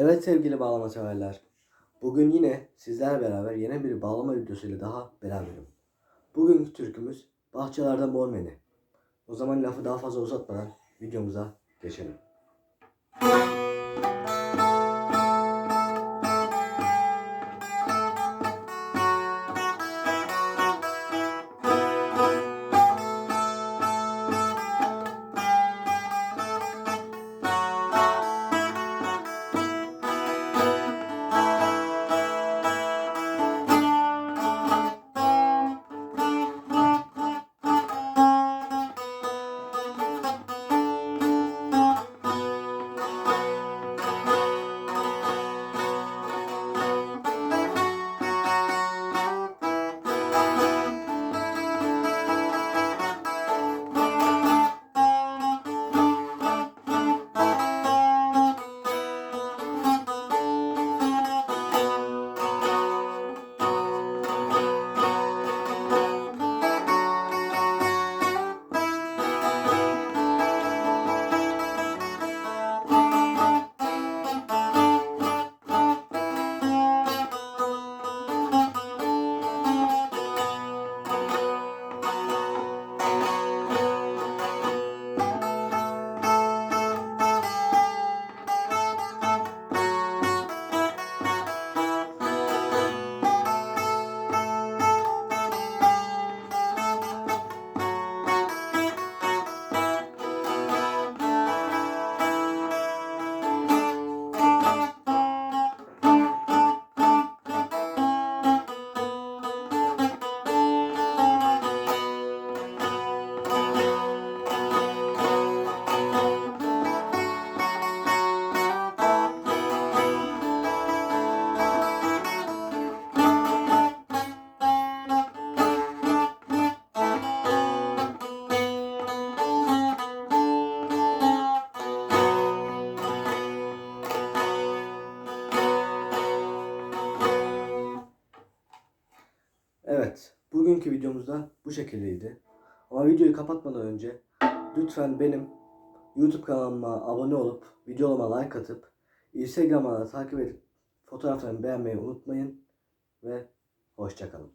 Evet sevgili bağlama severler. Bugün yine sizlerle beraber yeni bir bağlama videosuyla daha beraberim. Bugünkü türkümüz Bahçelerde Mor Meni. O zaman lafı daha fazla uzatmadan videomuza geçelim. Evet, bugünkü videomuzda bu şekildeydi. Ama videoyu kapatmadan önce lütfen benim YouTube kanalıma abone olup videolarıma like atıp Instagram'a takip edip fotoğraflarımı beğenmeyi unutmayın ve hoşçakalın.